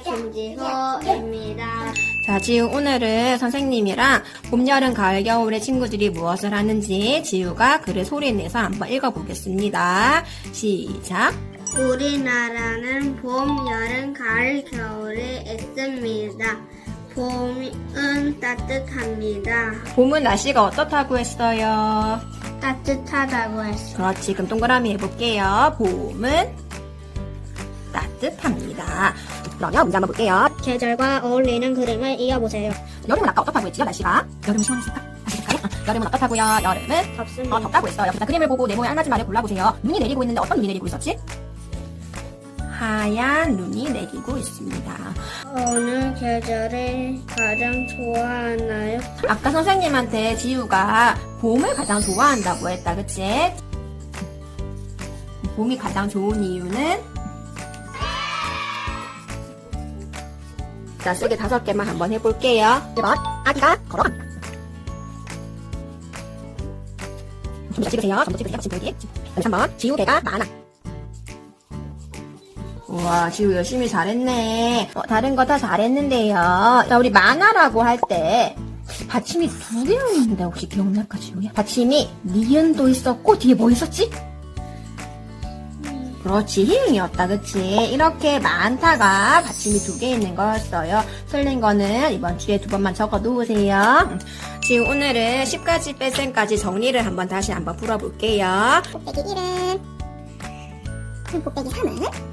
김지호입니다. 자, 지우 오늘은 선생님이랑 봄, 여름, 가을, 겨울에 친구들이 무엇을 하는지 지우가 글을 소리내서 한번 읽어보겠습니다. 시작. 우리나라는 봄, 여름, 가을, 겨울이 있습니다. 봄은 따뜻합니다. 봄은 날씨가 어떻다고 했어요? 따뜻하다고 했어. 그렇지. 그럼 동그라미 해볼게요. 봄은 따뜻합니다. 그러면 문제 한번 볼게요. 계절과 어울리는 그림을 이어보세요. 여름은 아까 어떻다고 했지요, 날씨가? 여름은 시원했을까? 어, 여름은 어떻다고요? 여름은 덥습니다. 어, 덥다고 했어요. 자, 그림을 보고 네모에 알맞은 말을 골라보세요. 눈이 내리고 있는데 어떤 눈이 내리고 있었지? 하얀 눈이 내리고 있습니다. 어느 계절을 가장 좋아하나요? 아까 선생님한테 지우가 봄을 가장 좋아한다고 했다, 그치? 봄이 가장 좋은 이유는? 자, 쓰기 다섯 개만 한번 해볼게요. 1번, 아기가 걸어갑니다. 전부 다 찍으세요. 전부 찍으세요. 지금 여기. 3번, 지우개가 많아. 우와, 지우 열심히 잘했네. 어, 다른 거 다 잘했는데요. 자, 우리 만화라고 할 때, 받침이 두 개나 있는데 혹시 기억날까, 지우야? 받침이 니은도 있었고, 뒤에 뭐 있었지? 그렇지, 희응이었다, 그치? 이렇게 많다가 받침이 두 개 있는 거였어요. 틀린 거는 이번 주에 두 번만 적어 놓으세요. 지금 오늘은 10가지 뺄셈까지 정리를 한번 다시 한번 풀어볼게요. 곱빼기 1은 곱빼기 3은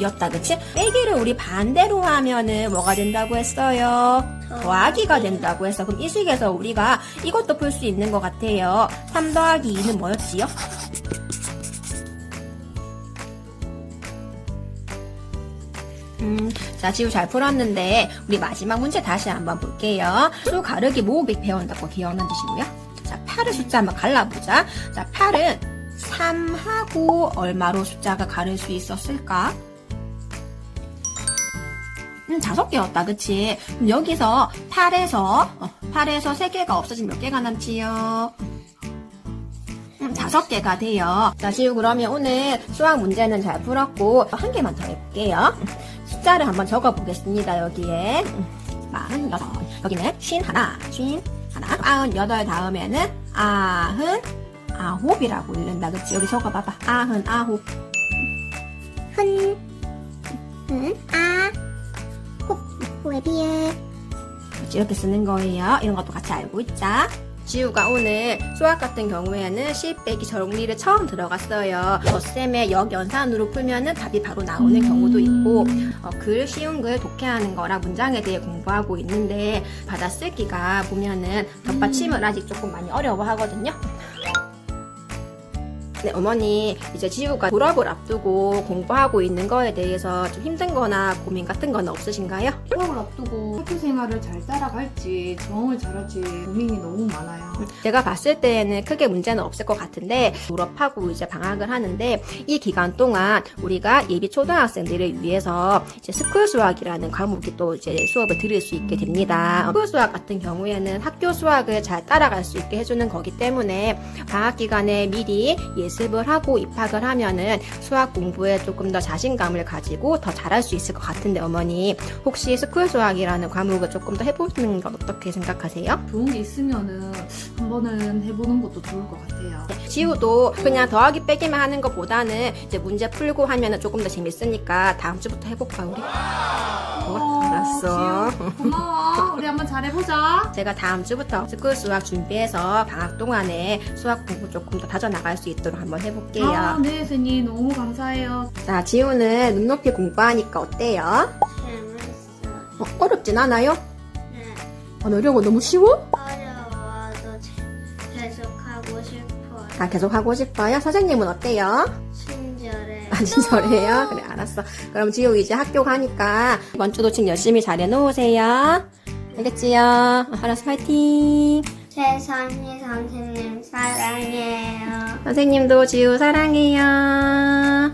이었다, 그치? 빼기를 우리 반대로 하면은 뭐가 된다고 했어요? 더하기가 된다고 했어. 그럼 이 식에서 우리가 이것도 풀 수 있는 것 같아요. 3 더하기 2는 뭐였지요? 음, 자, 지우 잘 풀었는데, 우리 마지막 문제 다시 한번 볼게요. 수 가르기 모으기 배운다고 지우야? 자, 8을 숫자 한번 갈라보자. 자, 8은 3하고 얼마로 숫자가 가를 수 있었을까? 음, 다섯 개였다, 그치? 그럼 여기서 8에서, 어, 8에서 3개가 없어지면 몇 개가 남지요? 음, 다섯 개가 돼요. 자, 지우 그러면 오늘 수학 문제는 잘 풀었고, 한 개만 더 해볼게요. 음, 숫자를 한번 적어 보겠습니다, 여기에. 음, 46. 여기는 쉰 하나, 쉰 하나. 아흔 여덟 다음에는 아흔 아홉이라고 읽는다, 그치? 여기 적어봐봐. 아흔 아홉. 흔, 은, 아, 곱, 왜 비에 그치, 이렇게 쓰는 거예요. 이런 것도 같이 알고 있자. 지우가 오늘 수학 같은 경우에는 10 빼기 정리를 처음 들어갔어요. 덧셈의 역연산으로 풀면은 답이 바로 나오는 경우도 있고, 어, 글, 쉬운 글 독해하는 거랑 문장에 대해 공부하고 있는데, 받아쓰기가 보면은 덧받침을 아직 조금 많이 어려워하거든요. 네, 어머니, 이제 지우가 졸업을 앞두고 공부하고 있는 거에 대해서 좀 힘든 거나 고민 같은 건 없으신가요? 수업을 앞두고 학교 생활을 잘 따라갈지 적응을 잘할지 고민이 너무 많아요. 제가 봤을 때에는 크게 문제는 없을 것 같은데 졸업하고 이제 방학을 하는데 이 기간 동안 우리가 예비 초등학생들을 위해서 이제 스쿨 수학이라는 과목이 또 이제 수업을 들을 수 있게 됩니다. 스쿨 수학 같은 경우에는 학교 수학을 잘 따라갈 수 있게 해주는 거기 때문에 방학 기간에 미리 예습을 하고 입학을 하면은 수학 공부에 조금 더 자신감을 가지고 더 잘할 수 있을 것 같은데 어머니 혹시 스쿨 수학이라는 과목을 조금 더 해보는 건 어떻게 생각하세요? 좋은 게 있으면은 한 번은 해보는 것도 좋을 것 같아요. 지우도 그냥 더하기 빼기만 하는 것보다는 이제 문제 풀고 하면은 조금 더 재밌으니까 다음 주부터 해볼까 우리? 어, 알았어. 지우, 고마워. 우리 한번 잘해보자. 제가 다음 주부터 스쿨 수학 준비해서 방학 동안에 수학 공부 조금 더 다져나갈 수 있도록 한번 해볼게요. 아, 네, 선생님. 너무 감사해요. 자, 지우는 눈높이 공부하니까 어때요? 재밌어. 어, 어렵진 않아요? 네. 안 어려워? 너무 쉬워? 아, 계속 하고 싶어요? 선생님은 어때요? 친절해. 아, 친절해요? 그래, 알았어. 그럼 지우 이제 학교 가니까 이번 주도 지금 열심히 잘 해놓으세요. 알겠지요? 알았어, 파이팅! 세상이 선생님 사랑해요. 선생님도 지우 사랑해요.